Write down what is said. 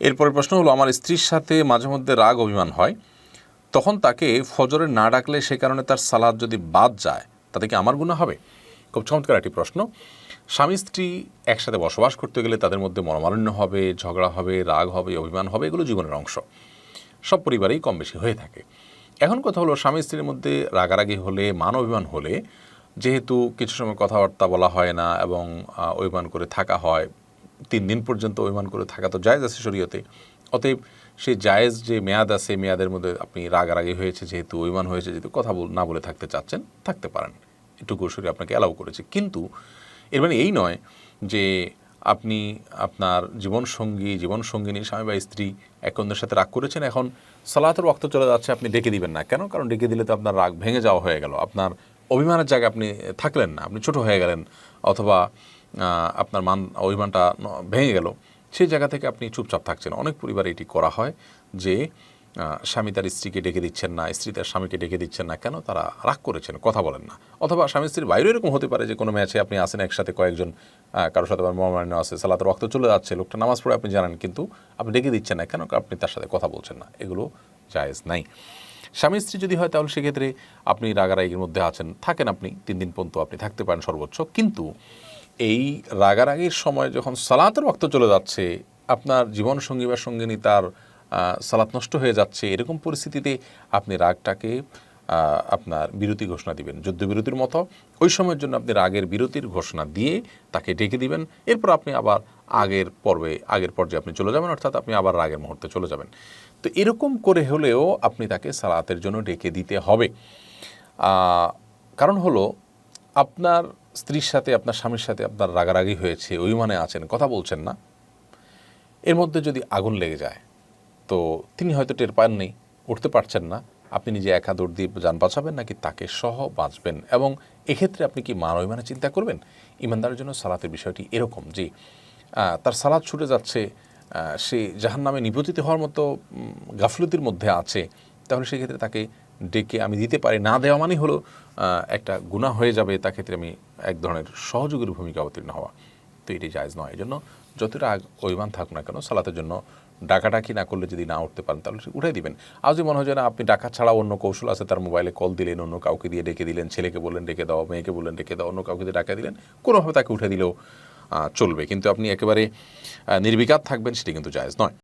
এরপরের প্রশ্ন হলো, আমার স্ত্রীর সাথে মাঝে মধ্যে রাগ অভিমান হয়, তখন তাকে ফজরে না ডাকলে সে কারণে তার সালাদ যদি বাদ যায়, তাতে কি আমার গুণা হবে? খুব চমৎকার একটি প্রশ্ন। স্বামী স্ত্রী একসাথে বসবাস করতে গেলে তাদের মধ্যে মনোমালিন্য হবে, ঝগড়া হবে, রাগ হবে, অভিমান হবে, এগুলো জীবনের অংশ। সব পরিবারেই কম বেশি হয়ে থাকে। এখন কথা হলো, স্বামী স্ত্রীর মধ্যে রাগারাগি হলে, মান অভিমান হলে, যেহেতু কিছু সময় কথাবার্তা বলা হয় না এবং অভিমান করে থাকা হয় তিন দিন পর্যন্ত অভিমান করে থাকা তো জায়েজ আছে শরীয়তে। অতএব সে জায়েজ যে মেয়াদ আছে, মেয়াদের মধ্যে আপনি রাগারাগি হয়েছে, যেহেতু অভিমান হয়েছে, যেহেতু কথা না বলে থাকতে চাচ্ছেন, থাকতে পারেন। এটুকু শরীর আপনাকে অ্যালাউ করেছে। কিন্তু এর মানে এই নয় যে আপনি আপনার জীবনসঙ্গী, জীবনসঙ্গিনী, স্বামী বা স্ত্রী এক অন্যের সাথে রাগ করেছেন, এখন সালাতের রক্ত চলে যাচ্ছে, আপনি ডেকে দিবেন না। কেন? কারণ ডেকে দিলে তো আপনার রাগ ভেঙে যাওয়া হয়ে গেল। আপনার অভিমানের জায়গায় আপনি থাকলেন না, আপনি ছোট হয়ে গেলেন, অথবা আপনার মান, অভিমানটা ভেঙে গেল। সেই জায়গা থেকে আপনি চুপচাপ থাকছেন। অনেক পরিবারে এটি করা হয় যে স্বামী তার স্ত্রীকে ডেকে দিচ্ছেন না, স্ত্রী তার স্বামীকে ডেকে দিচ্ছেন না, কেন? তারা রাগ করেছেন, কথা বলেন না। অথবা স্বামী স্ত্রীর বাইরে এরকম হতে পারে যে, কোনো ম্যাচে আপনি আসেন, একসাথে কয়েকজন কারোর সাথে মহামান্য আছে, সালাতের রক্ত চলে যাচ্ছে, লোকটা নামাজ পড়ে আপনি জানেন, কিন্তু আপনি ডেকে দিচ্ছেন না, কেন? আপনি তার সাথে কথা বলছেন না। এগুলো জায়েজ নাই। স্বামী স্ত্রী যদি হয়, তাহলে সেক্ষেত্রে আপনি রাগারাগির মধ্যে আছেন, থাকেন আপনি, তিন দিন পর্যন্ত আপনি থাকতে পারেন সর্বোচ্চ, কিন্তু এই রাগারাগির সময় যখন সালাতের রক্ত চলে যাচ্ছে, আপনার জীবন সঙ্গী বা সঙ্গিনী তার সালাত নষ্ট হয়ে যাচ্ছে, এরকম পরিস্থিতিতে আপনি রাগটাকে আপনার বিরতি ঘোষণা দিবেন। যুদ্ধবিরতির মতো ওই সময়ের জন্য আপনি রাগের বিরতির ঘোষণা দিয়ে তাকে ডেকে দিবেন। এরপর আপনি আবার আগের পর্বে, আগের পর্যায়ে আপনি চলে যাবেন, অর্থাৎ আপনি আবার রাগের মুহূর্তে চলে যাবেন। তো এরকম করে হলেও আপনি তাকে সালাতের জন্য ডেকে দিতে হবে। কারণ হলো, আপনার স্ত্রীর সাথে, আপনার স্বামীর সাথে আপনার রাগারাগি হয়েছে অভিমানে আছেন, কথা বলছেন না। এর মধ্যে যদি আগুন লেগে যায়, তো তিনি হয়তো টের পাননি, উঠতে পারছেন না। আপনি নিজে একা দৌড় দিয়ে যান বাঁচাবেন, নাকি তাকে সহ বাঁচবেন? এবং এক্ষেত্রে আপনি কি মান অভিমানে চিন্তা করবেন? ইমানদারের জন্য সালাতের বিষয়টি এরকম যে তার সালাদ ছুটে যাচ্ছে সে জাহান নামে নিপতিত হওয়ার মতো গাফলতির মধ্যে আছে, তাহলে সেক্ষেত্রে তাকে ডেকে আমি দিতে পারি, না দেওয়া মানেই হলো একটা গুণা হয়ে যাবে, তা ক্ষেত্রে আমি এক ধরনের সহযোগীর ভূমিকা অবতীর্ণ হওয়া। তো এটি জায়জ নয়। এই জন্য যতটা আগ অভিমান থাকুক না কেন, সালাতের জন্য ডাকাডাকি না করলে যদি না উঠতে পারেন, তাহলে উঠাই দিবেন। আজ মনে হয় না, আপনি ডাকা ছাড়া অন্য কৌশল আছে, তার মোবাইলে কল দিলেন, অন্য কাউকে দিয়ে ডেকে দিলেন, ছেলেকে বললেন, ডেকে দাও, মেয়েকে বললেন, ডেকে দাও, অন্য কাউকে দিয়ে ডাকা দিলেন, কোনোভাবে তাকে উঠে দিলেও চলবে। কিন্তু আপনি একেবারে নির্বিকার থাকবেন, সেটি কিন্তু জায়জ নয়।